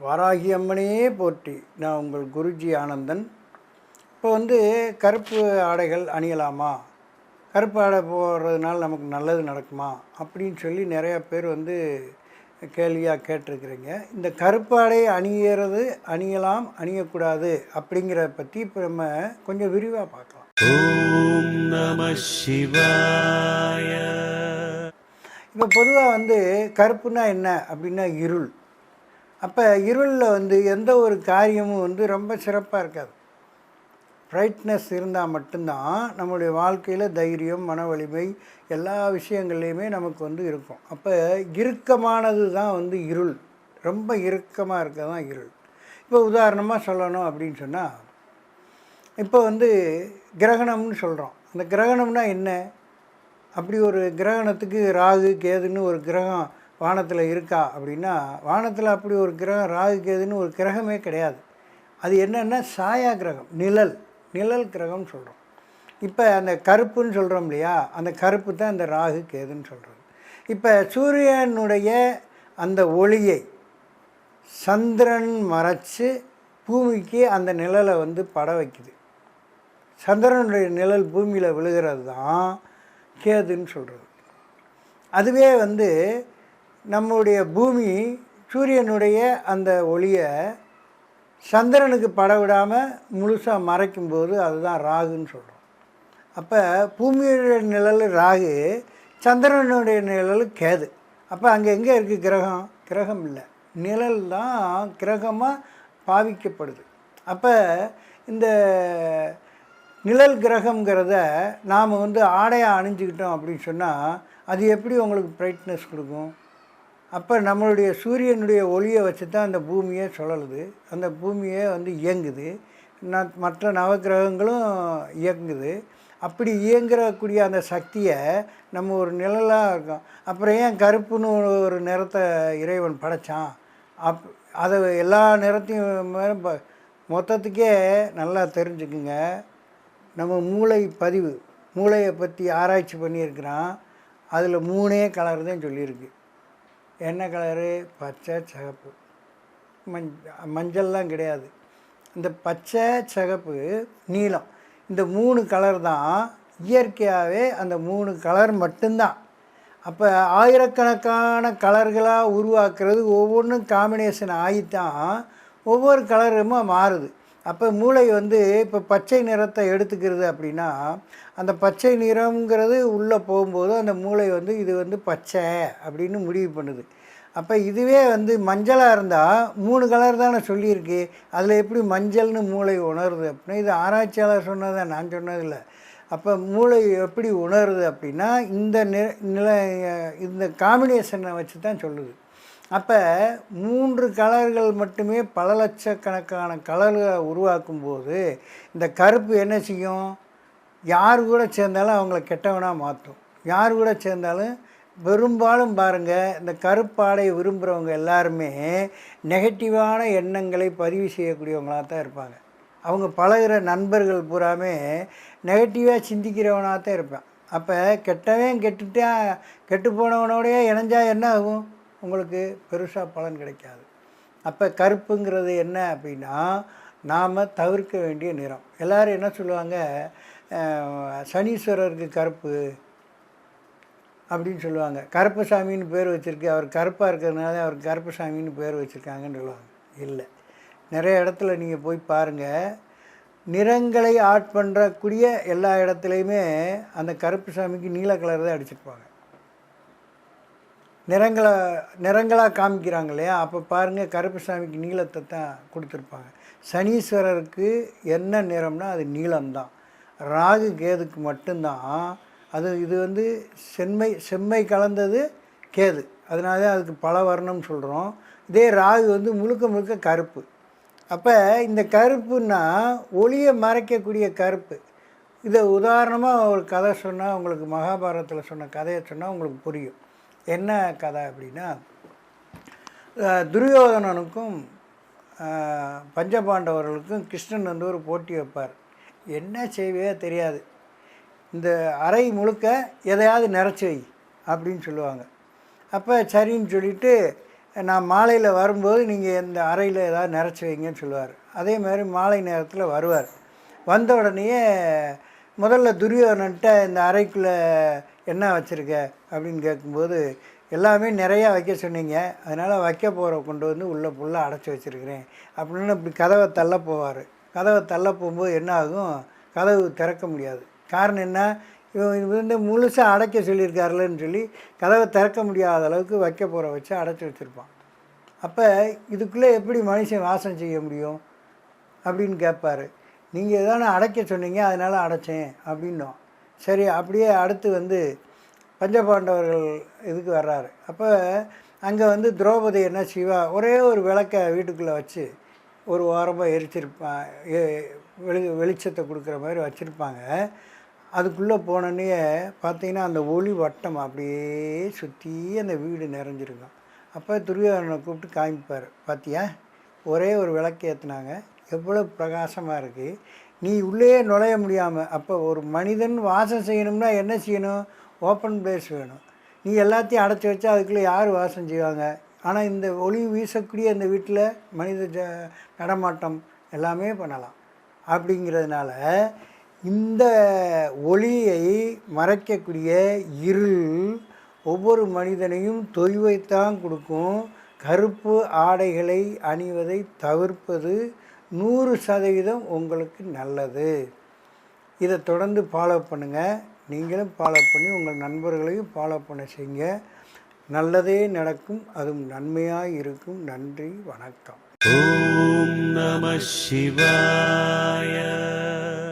வாராகி அம்மனையே போற்றி. நான் உங்கள் குருஜி ஆனந்தன். இப்போ வந்து கருப்பு ஆடைகள் அணியலாமா? கருப்பு ஆடை போடுறதுனால நமக்கு நல்லது நடக்குமா? அப்படின்னு சொல்லி நிறையா பேர் வந்து கேள்வியாக கேட்டிருக்கிறீங்க. இந்த கருப்பு ஆடையை அணியறது அணியலாம் அணியக்கூடாது அப்படிங்கிறத பற்றி இப்போ நம்ம கொஞ்சம் விரிவாக பார்க்கலாம். ஓம் நம சிவாய. இப்போ பொதுவாக வந்து கருப்புனா என்ன அப்படின்னா இருள். அப்போ இருளில் வந்து எந்த ஒரு காரியமும் வந்து ரொம்ப சிறப்பாக இருக்காது. பிரைட்னஸ் இருந்தால் மட்டும்தான் நம்மளுடைய வாழ்க்கையில் தைரியம் மன வலிமை எல்லா விஷயங்கள்லையுமே நமக்கு வந்து இருக்கும். அப்போ இறுக்கமானது தான் வந்து இருள். ரொம்ப இறுக்கமாக இருக்க தான் இருள். இப்போ உதாரணமாக சொல்லணும் அப்படின்னு சொன்னால் இப்போ வந்து கிரகணம்னு சொல்கிறோம் அந்த கிரகணம்னா என்ன? அப்படி ஒரு கிரகணத்துக்கு ராகு கேதுன்னு ஒரு கிரகம் வானத்தில் இருக்கா அப்படின்னா வானத்தில் அப்படி ஒரு கிரகம் ராகு கேதுன்னு ஒரு கிரகமே கிடையாது. அது என்னென்னா சாயா கிரகம் நிழல். நிழல் கிரகம்னு சொல்கிறோம் இப்போ அந்த கருப்புன்னு சொல்கிறோம் இல்லையா? அந்த கருப்பு தான் அந்த ராகு கேதுன்னு சொல்கிறது இப்போ சூரியனுடைய அந்த ஒளியை சந்திரன் மறைச்சு பூமிக்கு அந்த நிழலை வந்து பட வைக்குது. சந்திரனுடைய நிழல் பூமியில் விழுகிறது தான் கேதுன்னு சொல்கிறது அதுவே வந்து நம்முடைய பூமி சூரியனுடைய அந்த ஒளியை சந்திரனுக்கு பட விடாமல் முழுசாக மறைக்கும்போது அதுதான் ராகுன்னு சொல்கிறோம் அப்போ பூமியுடைய நிழல் ராகு சந்திரனுடைய நிழல் கேது. அப்போ அங்கே எங்கே இருக்குது கிரகம்? கிரகம் இல்லை. நிழல் தான் கிரகமாக பாவிக்கப்படுது. அப்போ இந்த நிழல் கிரகங்கிறத நாம் வந்து ஆடையாக அணிஞ்சுக்கிட்டோம் அப்படின்னு சொன்னால் அது எப்படி உங்களுக்கு பிரைட்னஸ் கொடுக்கும்? அப்போ நம்மளுடைய சூரியனுடைய ஒளியை வச்சு தான் அந்த பூமியை சுழலுது. அந்த பூமியே வந்து இயங்குது. ந- மற்ற நவக்கிரகங்களும் இயங்குது. அப்படி இயங்குறக்கூடிய அந்த சக்தியை நம்ம ஒரு நிழலாக இருக்கோம். அப்புறம் ஏன் கருப்புன்னு ஒரு நிறத்தை இறைவன் படைச்சான்? அப் அதை எல்லா நிறத்தையும் ப- மொத்தத்துக்கே நல்லா தெரிஞ்சுக்குங்க. நம்ம மூளை பதிவு. மூளையை பற்றி ஆராய்ச்சி பண்ணியிருக்கிறான். அதில் மூணே கலர் தான் சொல்லியிருக்கு. என்ன கலரு பச்சை சிகப்பு. மஞ் மஞ்சள்லாம் கிடையாது. இந்த பச்சை சிகப்பு நீலம் இந்த மூணு கலர் தான் இயற்கையாகவே அந்த மூணு கலர் மட்டும்தான். அப்போ ஆயிரக்கணக்கான கலர்களாக உருவாக்குறது ஒவ்வொன்றும் காம்பினேஷன் ஆகித்தான் ஒவ்வொரு கலருமா மாறுது. அப்போ மூளை வந்து இப்போ பச்சை நிறத்தை எடுத்துக்கிறது அப்படின்னா அந்த பச்சை நிறம்ங்கிறது உள்ளே போகும்போது அந்த மூளை வந்து இது வந்து பச்சை அப்படின்னு முடிவு பண்ணுது. அப்போ இதுவே வந்து மஞ்சளாக இருந்தால் மூணு கலர் தானே சொல்லியிருக்கு. அதில் எப்படி மஞ்சள்னு மூளை உணருது அப்படின்னா இது ஆராய்ச்சியாளர் சொன்னதை நான் சொன்னதில்லை. அப்போ மூளை எப்படி உணருது அப்படின்னா இந்த நில இந்த காம்பினேஷனை வச்சு தான் சொல்லுது. அப்போ மூன்று கலர்கள் மட்டுமே பல லட்சக்கணக்கான கலர்களை உருவாக்கும் போது இந்த கருப்பு என்ன செய்யும்? யார் கூட சேர்ந்தாலும் அவங்கள கெட்டவனாக மாற்றும். யார் கூட சேர்ந்தாலும் பெரும்பாலும் பாருங்கள் இந்த கருப்பாடை விரும்புகிறவங்க எல்லாருமே நெகட்டிவான எண்ணங்களை பதிவு செய்யக்கூடியவங்களாக தான் இருப்பாங்க. அவங்க பழகிற நண்பர்கள் பூராமே நெகட்டிவாக சிந்திக்கிறவனாக தான் இருப்பான். அப்போ கெட்டவன் கெட்டுட்டா கெட்டு போனவனோடய இணைஞ்சா என்ன ஆகும்? உங்களுக்கு பெருசாக பலன் கிடைக்காது. அப்போ கருப்புங்கிறது என்ன அப்படின்னா நாம் தவிர்க்க வேண்டிய நிறம். எல்லோரும் என்ன சொல்லுவாங்க? சனீஸ்வரருக்கு கருப்பு அப்படின்னு சொல்லுவாங்க. கருப்பசாமின்னு பேர் வச்சுருக்கு. அவர் கருப்பாக இருக்கிறதுனால அவர் கருப்பசாமின்னு பேர் வச்சுருக்காங்கன்னு சொல்லுவாங்க. இல்லை. நிறைய இடத்துல நீங்கள் போய் பாருங்கள் நிறங்களை ஆட் பண்ணுறக்கூடிய எல்லா இடத்துலையுமே அந்த கருப்பு சாமிக்கு நீல கலர் தான் அடிச்சிருப்பாங்க. நிறங்களை நிறங்களாக காமிக்கிறாங்க இல்லையா அப்போ பாருங்கள் கருப்பு சாமிக்கு தான் கொடுத்துருப்பாங்க. சனீஸ்வரருக்கு என்ன நிறம்னா அது நீளம்தான் ராகு கேதுக்கு மட்டும்தான். அது இது வந்து செம்மை செம்மை கலந்தது கேது. அதனால தான் அதுக்கு பல வர்ணம் சொல்கிறோம் இதே ராகு வந்து முழுக்க முழுக்க கருப்பு. அப்போ இந்த கருப்புன்னா ஒளியை மறைக்கக்கூடிய கருப்பு. இதை உதாரணமாக ஒரு கதை சொன்னால் உங்களுக்கு மகாபாரதத்தில் சொன்ன கதையை சொன்னால் உங்களுக்கு புரியும். என்ன கதை அப்படின்னா துரியோதனனுக்கும் பஞ்சபாண்டவர்களுக்கும் கிருஷ்ணன் வந்து ஒரு போட்டி வைப்பார். என்ன செய்வே தெரியாது. இந்த அறை முழுக்க எதையாவது நிறச்சி வை அப்படின்னு சொல்லுவாங்க. அப்போ சரின்னு சொல்லிட்டு நான் மாலையில் வரும்போது நீங்கள் இந்த அறையில் ஏதாவது நிறச்சி வைங்கன்னு சொல்லுவார். அதே மாதிரி மாலை நேரத்தில் வருவார். வந்த உடனேயே முதல்ல துரியோதனன்ட்ட இந்த அறைக்குள்ளே என்ன வச்சுருக்க அப்படின்னு கேட்கும்போது எல்லாமே நிறையா வைக்க சொன்னீங்க. அதனால் வைக்க போகிற கொண்டு வந்து உள்ளே ஃபுல்லாக அடைச்சி வச்சுருக்கிறேன். அப்படின்னு இப்படி கதவை தள்ள போவார். கதவை தள்ள போகும்போது என்ன ஆகும்? கதவு திறக்க முடியாது. காரணம் என்ன? இவன் இது வந்து முழுசாக அடைக்க சொல்லியிருக்காருலன்னு சொல்லி கதவை திறக்க முடியாத அளவுக்கு வைக்க போகிற வச்சு அடைச்சி வச்சுருப்பான். அப்போ இதுக்குள்ளே எப்படி மனுஷன் வாசம் செய்ய முடியும்? அப்படின்னு கேட்பாரு. நீங்கள் எதானே அடைக்க சொன்னீங்க அதனால் அடைச்சேன் அப்படின்னோம். சரி அப்படியே அடுத்து வந்து பஞ்சபாண்டவர்கள் இதுக்கு வர்றாரு. அப்போ அங்கே வந்து திரௌபதி என்ன சிவா ஒரே ஒரு விளக்கை வீட்டுக்குள்ளே வச்சு ஒரு ஓரமாக எரிச்சிருப்பா எ- வெளி வெளிச்சத்தை கொடுக்குற மாதிரி வச்சுருப்பாங்க. அதுக்குள்ளே போனோன்னே பார்த்தீங்கன்னா அந்த ஒளி வட்டம் அப்படியே சுற்றி அந்த வீடு நிறைஞ்சிருக்கும். அப்போ துரியோதனை கூப்பிட்டு காமிப்பார். பார்த்தியா ஒரே ஒரு விளக்கு ஏற்றுனாங்க எவ்வளோ பிரகாசமாக இருக்குது நீ உள்ளே நுழைய முடியாமல் அப்போ ஒரு மனிதன் வாசம் செய்யணும்னா என்ன செய்யணும்? ஓப்பன் பிளேஸ் வேணும். நீ எல்லாத்தையும் அடைச்சி வச்சா அதுக்குள்ளே யார் வாசம் செய்வாங்க? ஆனால் இந்த ஒளி வீசக்கூடிய இந்த வீட்டில் மனித ஜ நடமாட்டம் எல்லாமே பண்ணலாம். அப்படிங்கிறதுனால இந்த ஒளியை மறைக்கக்கூடிய இருள் ஒவ்வொரு மனிதனையும் தொய்வைத்தான் கொடுக்கும். கருப்பு ஆடைகளை அணிவதை தவிர்ப்பது நூறு சதவீதம் உங்களுக்கு நல்லது. இதை தொடர்ந்து ஃபாலோ பண்ணுங்கள் நீங்களும் ஃபாலோ பண்ணி உங்கள் நண்பர்களையும் ஃபாலோ பண்ண செய்யுங்க. நல்லதே நடக்கும். அதுவும் நன்மையாக இருக்கும். நன்றி வணக்கம். ஓம் நம சிவாய.